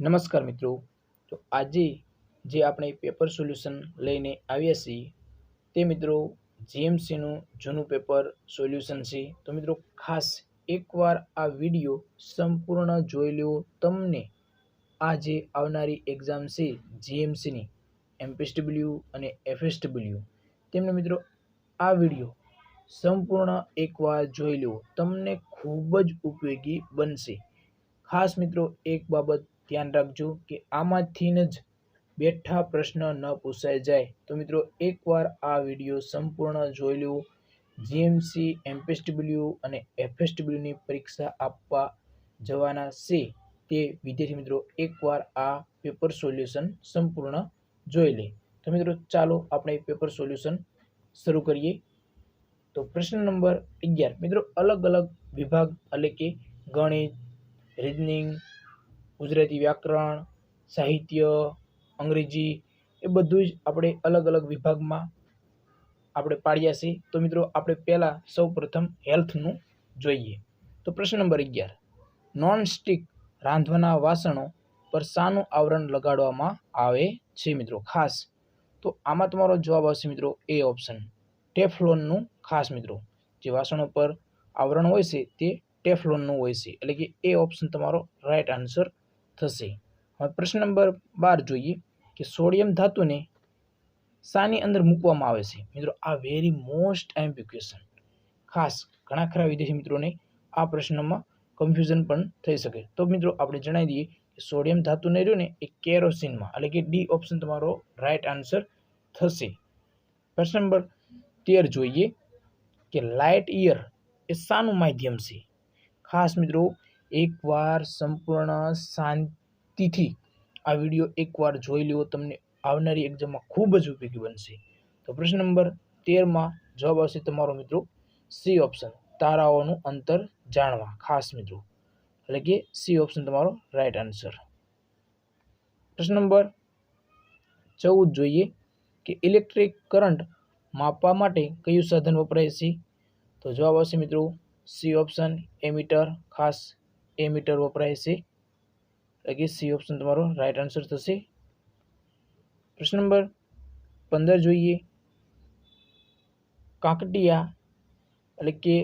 નમસ્કાર મિત્રો. તો આજે જે આપણે પેપર સોલ્યુશન લઈને આવ્યા છીએ, તે મિત્રો જીએમસીનું જૂનું પેપર સોલ્યુશન છે. તો મિત્રો ખાસ એકવાર આ વીડિયો સંપૂર્ણ જોઈ લો. તમને આ જે આવનારી એક્ઝામ છે જીએમસીની એમપીએસડબલ્યુ અને એફએસડબલ્યુ તેમને મિત્રો આ વીડિયો સંપૂર્ણ એકવાર જોઈ લો. તમને ખૂબ જ ઉપયોગી બનશે. ખાસ મિત્રો એક બાબત ધ્યાન રાખજો કે આમાંથી જ બેઠા પ્રશ્ન ન પૂછાઈ જાય. તો મિત્રો, એકવાર આ વીડિયો સંપૂર્ણ જોઈ લો. જીએમસી એમપીએસડબલ્યુ અને એફએસડબલ્યુની પરીક્ષા આપવા જવાના છે. તે વિદ્યાર્થી મિત્રો, એકવાર આ પેપર સોલ્યુશન સંપૂર્ણ જોઈ લે. તો મિત્રો, ચાલો આપણે પેપર સોલ્યુશન શરૂ કરીએ. તો પ્રશ્ન નંબર અગિયાર. મિત્રો અલગ અલગ વિભાગ એટલે કે ગણિત, રીઝનિંગ ગુજરાતી વ્યાકરણ, સાહિત્ય, અંગ્રેજી એ બધું જ આપણે અલગ અલગ વિભાગમાં આપણે પાડ્યા છે. તો મિત્રો આપણે પહેલાં સૌ પ્રથમ હેલ્થનું જોઈએ. તો પ્રશ્ન નંબર અગિયાર. નોન સ્ટિક રાંધવાના વાસણો પર શાનું આવરણ લગાડવામાં આવે છે મિત્રો, ખાસ. તો આમાં તમારો જવાબ આવશે મિત્રો એ ઓપ્શન. ટેફલોનનું ખાસ મિત્રો. જે વાસણો પર આવરણ હોય છે તે ટેફલોનનું હોય છે. એટલે કે એ ઓપ્શન તમારો રાઈટ આન્સર થશે. હવે પ્રશ્ન નંબર બાર જોઈએ કે સોડિયમ ધાતુને શાની અંદર મૂકવામાં આવે છે. મિત્રો, આ વેરી મોસ્ટ એમ્પી ખાસ ઘણા ખરા વિદેશી મિત્રોને આ પ્રશ્નમાં કન્ફ્યુઝન પણ થઈ શકે. તો મિત્રો, આપણે જણાવી દઈએ કે સોડિયમ ધાતુને રહ્યું ને એ કેરોસીનમાં, એટલે કે ડી ઓપ્શન તમારો રાઈટ આન્સર થશે. પ્રશ્ન નંબર તેર જોઈએ કે લાઇટ ઇયર એ શાનું માધ્યમ છે. ખાસ મિત્રો એકવાર સંપૂર્ણ શાંતિથી આ વીડિયો એકવાર જોઈ લ્યો, તમને આવનારી એક્ઝામમાં ખૂબ જ ઉપયોગી બનશે. તો પ્રશ્ન નંબર તેરમાં જવાબ આવશે તમારો મિત્રો સી ઓપ્શન તારાઓનું અંતર જાણવા. ખાસ મિત્રો, એટલે કે સી ઓપ્શન તમારો રાઈટ આન્સર પ્રશ્ન નંબર ચૌદ જોઈએ કે ઇલેક્ટ્રિક કરંટ માપવા માટે કયું સાધન વપરાય છે? તો જવાબ આવશે મિત્રો સી ઓપ્શન એમીટર ખાસ એમીટર વપરાય છે. એટલે કે સી ઓપ્શન તમારો રાઈટ આન્સર થશે. પ્રશ્ન નંબર પંદર જોઈએ. કાંકટિયા એટલે કે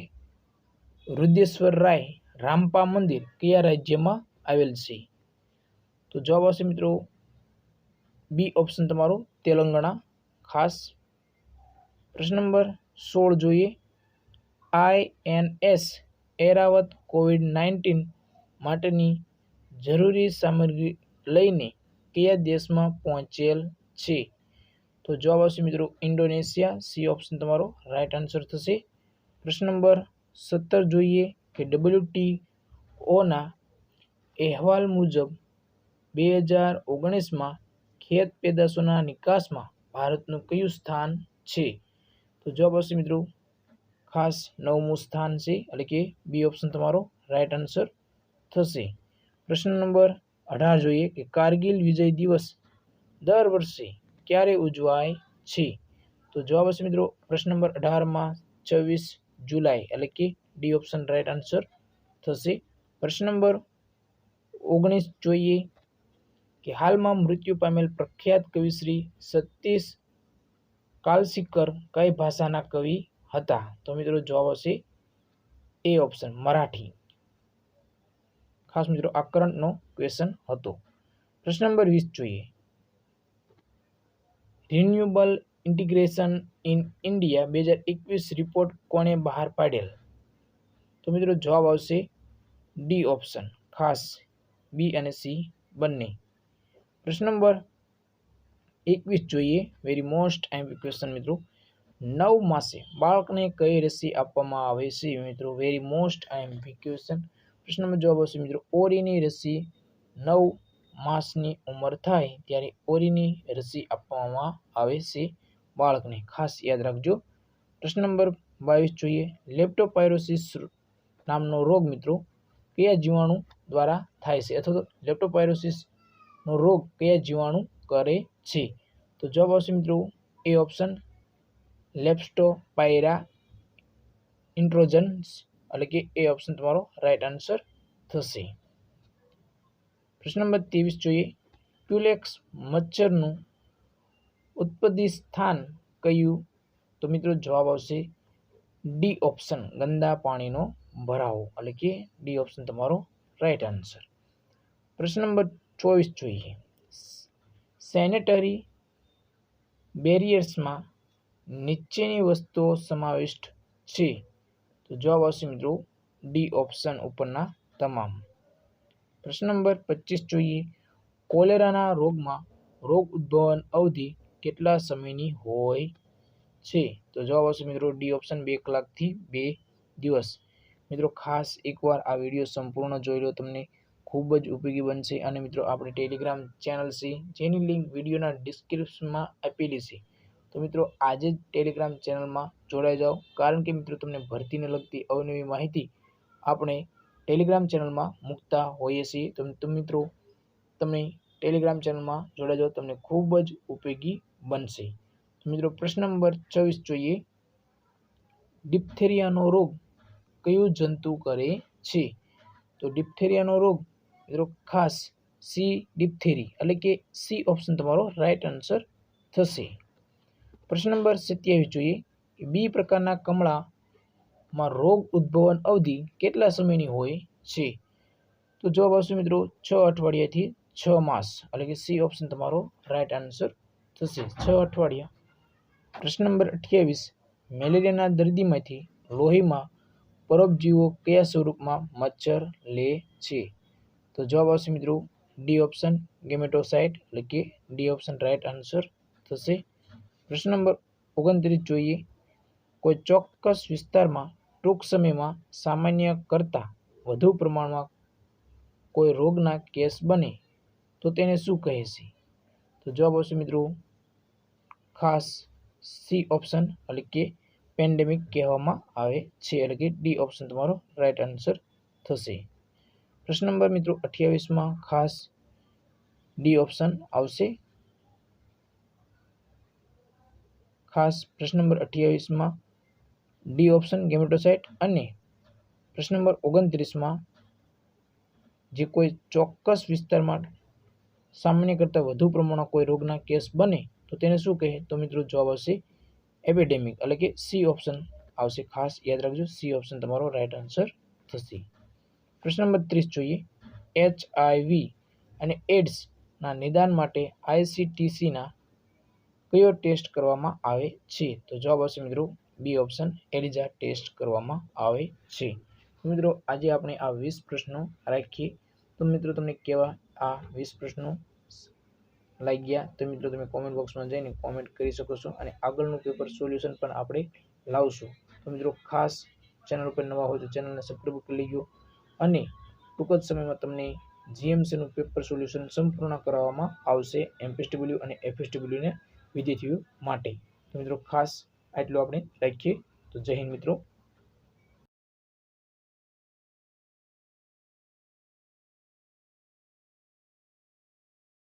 રુદ્રેશ્વર રાય રામપા મંદિર કયા રાજ્યમાં આવેલ છે? તો જવાબ આવશે મિત્રો બી ઓપ્શન તમારો તેલંગાણા. ખાસ પ્રશ્ન નંબર સોળ જોઈએ. I N S Airavat covid nineteen માટેની જરૂરી સામગ્રી લઈને કયા દેશમાં પહોંચેલ છે? તો જવાબ આવશે મિત્રો ઇન્ડોનેશિયા. સી ઓપ્શન તમારો રાઈટ આન્સર થશે. પ્રશ્ન નંબર સત્તર જોઈએ કે ડબલ્યુટી ઓના અહેવાલ મુજબ બે હજાર ઓગણીસમાં ખેત પેદાશોના નિકાસમાં ભારતનું કયું સ્થાન છે? તો જવાબ આવશે મિત્રો ખાસ નવમું સ્થાન છે. એટલે કે બી ઓપ્શન તમારો રાઈટ આન્સર થશે. પ્રશ્ન નંબર અઢાર જોઈએ કે કારગિલ વિજય દિવસ દર વર્ષે ક્યારે ઉજવાય છે? તો જવાબ હશે મિત્રો પ્રશ્ન નંબર અઢારમાં છવ્વીસ જુલાઈ, એટલે કે ડી ઓપ્શન રાઈટ આન્સર થશે. પ્રશ્ન નંબર ઓગણીસ જોઈએ કે હાલમાં મૃત્યુ પામેલ પ્રખ્યાત કવિશ્રી સતીશ કાલસીકર કઈ ભાષાના કવિ હતા? તો મિત્રો જવાબ હશે એ ઓપ્શન, મરાઠી. ખાસ મિત્રો આ કરંટનો ક્વેશ્ચન હતો. પ્રશ્ન નંબર વીસ જોઈએ. રિન્યુએબલ ઇન્ટિગ્રેશન ઇન ઇન્ડિયા બે હજાર એકવીસ રિપોર્ટ કોણે બહાર પાડેલ? તો મિત્રો, જવાબ આવશે ડી ઓપ્શન ખાસ બી અને સી બંને. પ્રશ્ન નંબર એકવીસ જોઈએ. વેરી મોસ્ટ એમ ક્વેશ્ચન મિત્રો. નવ માસે બાળકને કઈ રસી આપવામાં આવે છે, મિત્રો? વેરી મોસ્ટ એમ્પી ક્વેશ્ચન પ્રશ્ન નંબર જવાબ આવશે મિત્રો, ઓરીની રસી નવ માસની ઉંમર થાય ત્યારે ઓરીની રસી આપવામાં આવે છે બાળકને. ખાસ યાદ રાખજો. પ્રશ્ન નંબર બાવીસ જોઈએ. લેપ્ટોપાયરોસિસ નામનો રોગ મિત્રો કયા જીવાણુ દ્વારા થાય છે? અથવા તો લેપ્ટોપાયરોસિસનો રોગ કયા જીવાણુ કરે છે? તો જવાબ આવશે મિત્રો એ ઓપ્શન લેપ્સ્ટોપાયરા ઇન્ટ્રોજન્સ એટલે કે એ ઓપ્શન તમારો રાઈટ આન્સર થશે. પ્રશ્ન નંબર ત્રેવીસ જોઈએ. ક્યુલેક્સ મચ્છરનું ઉત્પત્તિ સ્થાન કયું? તો મિત્રો જવાબ આવશે ડી ઓપ્શન ગંદા પાણીનો ભરાવો. એટલે કે ડી ઓપ્શન તમારો રાઈટ આન્સર પ્રશ્ન નંબર ચોવીસ જોઈએ. સેનેટરી બેરિયર્સમાં નીચેની વસ્તુઓ સમાવિષ્ટ છે. તો જવાબ આવશે મિત્રો ડી ઓપ્શન ઉપરના તમામ. પ્રશ્ન નંબર પચીસ જોઈએ. કોલેરાના રોગમાં રોગ ઉદ્ભવન અવધિ કેટલા સમયની હોય છે? તો જવાબ આવશે મિત્રો ડી ઓપ્શન બે કલાકથી બે દિવસ. મિત્રો ખાસ એકવાર આ વીડિયો સંપૂર્ણ જોઈ લો. તમને ખૂબ જ ઉપયોગી બનશે. અને મિત્રો આપણે ટેલિગ્રામ ચેનલ છે, જેની લિંક વિડીયોના ડિસ્ક્રિપ્શનમાં આપેલી છે. તો મિત્રો, આજે જ ટેલિગ્રામ ચેનલમાં જોડાઈ જાઓ. કારણ કે મિત્રો, તમને ભરતીને લગતી અવનવી માહિતી આપણે ટેલિગ્રામ ચેનલમાં મૂકતા હોઈએ છીએ. તો મિત્રો, તમે ટેલિગ્રામ ચેનલમાં જોડાઈ જાઓ, તમને ખૂબ જ ઉપયોગી બનશે. મિત્રો, પ્રશ્ન નંબર ચોવીસ જોઈએ. ડિપ્થેરિયાનો રોગ કયું જંતુ કરે છે? તો ડિપ્થેરિયાનો રોગ, મિત્રો, ખાસ સી ડિપ્થેરી, એટલે કે સી ઓપ્શન તમારો રાઈટ આન્સર થશે. પ્રશ્ન નંબર સત્યાવીસ જોઈએ બી પ્રકારના કમળામાં રોગ ઉદ્ભવન અવધિ કેટલા સમયની હોય છે? તો જવાબ આવશે મિત્રો છ અઠવાડિયાથી છ માસ. એટલે કે સી ઓપ્શન તમારો રાઈટ આન્સર થશે. છ અઠવાડિયા. પ્રશ્ન નંબર અઠ્યાવીસ. મેલેરિયાના દર્દીમાંથી લોહીમાં પરોપજીવો કયા સ્વરૂપમાં મચ્છર લે છે? તો જવાબ આવશે મિત્રો ડી ઓપ્શન ગેમેટોસાઇટ. એટલે કે ડી ઓપ્શન રાઈટ આન્સર થશે. પ્રશ્ન નંબર ઓગણત્રીસ જોઈએ. કોઈ ચોક્કસ વિસ્તારમાં ટૂંક સમયમાં સામાન્ય કરતાં વધુ પ્રમાણમાં કોઈ રોગના કેસ બને તો તેને શું કહે છે? તો જવાબ આવશે મિત્રો ખાસ સી ઓપ્શન એટલે કે પેન્ડેમિક કહેવામાં આવે છે એટલે કે ડી ઓપ્શન તમારો રાઈટ આન્સર થશે. પ્રશ્ન નંબર મિત્રો અઠ્યાવીસમાં ખાસ ડી ઓપ્શન આવશે ખાસ પ્રશ્ન નંબર અઠ્યાવીસમાં ડી ઓપ્શન ગેમેટોસાઇટ અને પ્રશ્ન નંબર ઓગણત્રીસમાં જે કોઈ ચોક્કસ વિસ્તારમાં સામાન્ય કરતાં વધુ પ્રમાણમાં કોઈ રોગના કેસ બને તો તેને શું કહે? તો મિત્રો જવાબ આવશે એપિડેમિક, એટલે કે સી ઓપ્શન આવશે. ખાસ યાદ રાખજો, સી ઓપ્શન તમારો રાઈટ આન્સર થશે. પ્રશ્ન નંબર ત્રીસ જોઈએ. એચ આઈવી અને એડ્સના નિદાન માટે આઈસીટીસીના કયો ટેસ્ટ કરવામાં આવે છે? તો જવાબ આવશે મિત્રો બી ઓપ્શન એલિઝા ટેસ્ટ કરવામાં આવે છે. મિત્રો આજે આપણે આ વીસ પ્રશ્નો રાખીએ. તો મિત્રો તમને કેવા આ વીસ પ્રશ્નો લાગ્યા? તો મિત્રો તમે કોમેન્ટ બોક્સમાં જઈને કોમેન્ટ કરી શકો છો અને આગળનું પેપર સોલ્યુશન પણ આપણે લાવશું. તો મિત્રો ખાસ ચેનલ ઉપર નવા હોય તો ચેનલને સબસ્ક્રાઈબ કરી લેજો અને ટૂંક જ સમયમાં તમને જીએમસીનું પેપર સોલ્યુશન સંપૂર્ણ કરાવવામાં આવશે. એમપીએસડબલ્યુ અને એફએસડબલ્યુને વિદ્યાર્થીઓ માટે. તો મિત્રો ખાસ આટલું આપણે રાખીએ. તો જય હિન્દ મિત્રો.